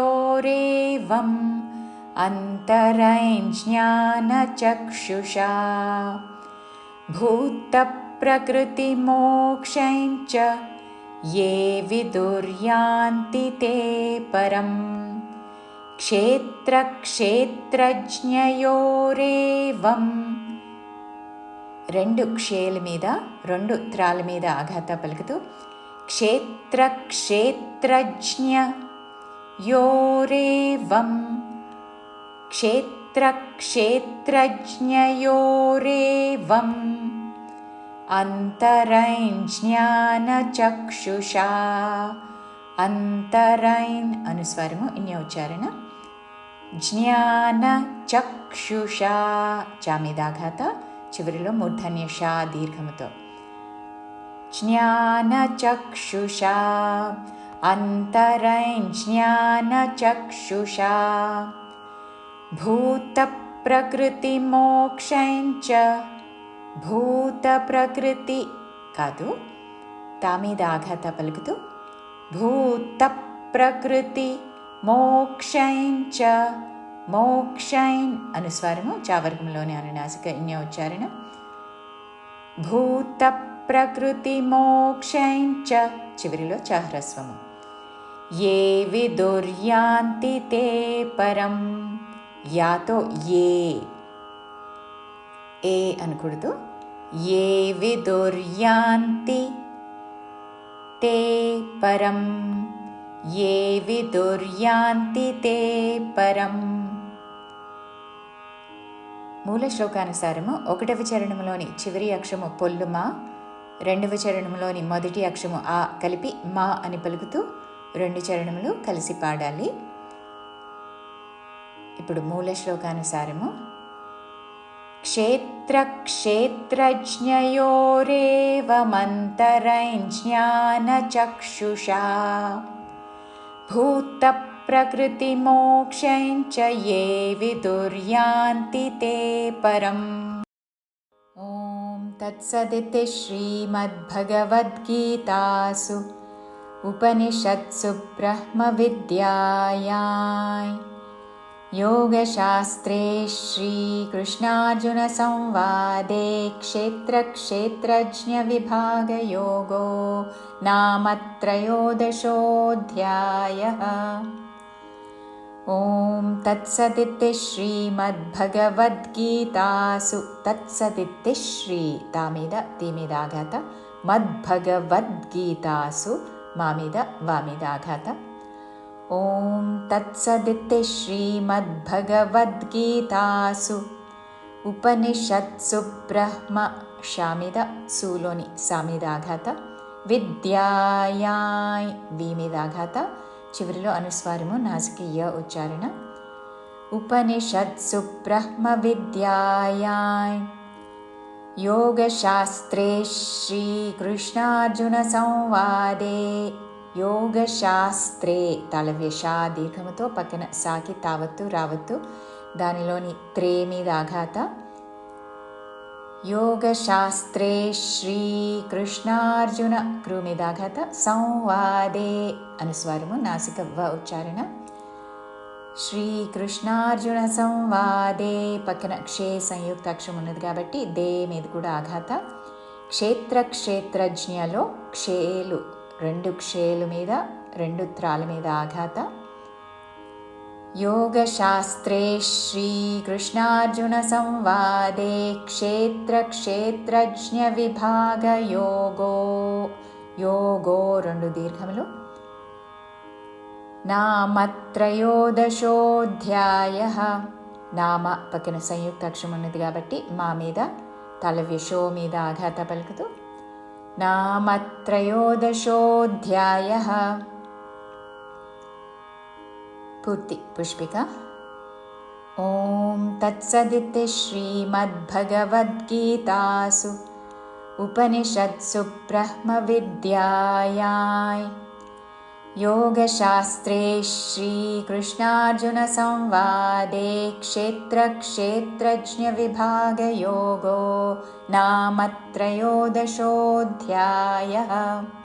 क्षेत्रक्षेत्रज्ञयोरेवम् अन्तरञ्ज्ञानचक्षुषा भूतप्रकृतिमोक्षञ्च ये विदुर्यान्ति ते परम् क्षेत्रक्षेत्रज्ञयोरेवम् రెండు క్షేల మీద రెండు త్రాల మీద ఆఘాత పలుకుతూ क्षेत्रक्षेत्रज्ञ योरेवं क्षेत्रक्षेत्रज्ञयोरेवम् అంతరైజ్ఞానచక్షుషా. అంతరైన్ అనుస్వరము ఇన్య ఉచ్చారణ జ్ఞాన చక్షుషా చామిదాఘాత చివరిలో మూర్ధన్య దీర్ఘముతో. జ్ఞానచక్షుషా అంతరైజ్ఞానచక్షుషా భూతప్రకృతిమోక్షంచ భూతప్రకృతి కాదు తా మీద ఆఘాత పలుకుతూ భూతప్రకృతి మోక్షంచ మోక్షైన్ అనుస్వారము చావర్గంలోని అనునాసిక ఇన్య ఉచ్చారణ భూత ప్రకృతి మోక్షైంచ చివరిలో చహ్రస్వము. ఏ విదుర్యాంతి తే పరం యాతో ఏ. ఏ అనకూడదు. ఏ విదుర్యాంతి తే పరం ఏ విదుర్యాంతి తే పరం. మూల శ్లోకానుసారము ఒకటవ చరణంలోని చివరి అక్షము పొల్లుమా రెండవ చరణంలోని మొదటి అక్షము ఆ కలిపి మా అని పలుకుతూ రెండు చరణములు కలిసి పాడాలి. ఇప్పుడు మూల శ్లోకానుసారము. క్షేత్రక్షేత్రజ్ఞయోరేవమంతరైజ్ఞానచక్షుషా భూతప్రకృతిమోక్షంచ ఏ విదుర్యాంతి తే పరం. ఓ तत्सदिति श्रीमद्भगवद्गीतासु उपनिषत्सु ब्रह्मविद्यायां योगशास्त्रे श्रीकृष्णार्जुनसंवादे क्षेत्रक्षेत्रज्ञविभागयोगो नाम त्रयोदशोऽध्यायः ॐ तत्सदिति श्रीमद्भगवद्गीतासु तत्सदिति श्री तामिद तिमिदाघात मद्भगवद्गीतासु मामिद वामिदाघात ॐ तत्सदिति श्रीमद्भगवद्गीतासु उपनिषत्सु ब्रह्म शामिद सूलोनि सामिदाघात विद्यायाय वीमिदाघात చివరిలో అనుస్వారము నాసికీయ ఉచ్చారణ ఉపనిషత్సు బ్రహ్మ విద్యాయాయ్ योगशास्त्रे श्रीकृष्णार्जुन संवादे యోగశాస్త్రే తలవ్యషా దీర్ఘముతో పక్కన సాకి తావత్తు రావత్తు దానిలోని త్రే మీద ఆఘాత योगशास्त्रे श्रीकृष्णार्जुन क्रूमिदाघत संवादे अनुस्वारमु नासिक व उच्चारण శ్రీకృష్ణార్జున సంవాదే పక్కన క్షే సంయుక్త అక్షరం ఉన్నది కాబట్టి దే మీద కూడా ఆఘాత క్షేత్ర క్షేత్రజ్ఞలో క్షేలు రెండు క్షేలు మీద రెండు త్రాల మీద ఆఘాత योगशास्त्रे श्रीकृष्णार्जुनसंवादे क्षेत्रक्षेत्रज्ञविभागयोगो योगो రెండు దీర్ఘములు నామత్రయోదశోధ్యాయ నామ పక్కన సంయుక్త అక్షరం ఉన్నది కాబట్టి మా మీద తల విషో మీద ఆఘాత పలుకుతూ నామత్రయోదశోధ్యాయ पूर्ति पुष्पिका ॐ तत्सदिति श्रीमद्भगवद्गीतासु उपनिषत्सु ब्रह्मविद्यायाय योगशास्त्रे श्रीकृष्णार्जुनसंवादे क्षेत्रक्षेत्रज्ञविभागयोगो नाम त्रयोदशोऽध्यायः ॐ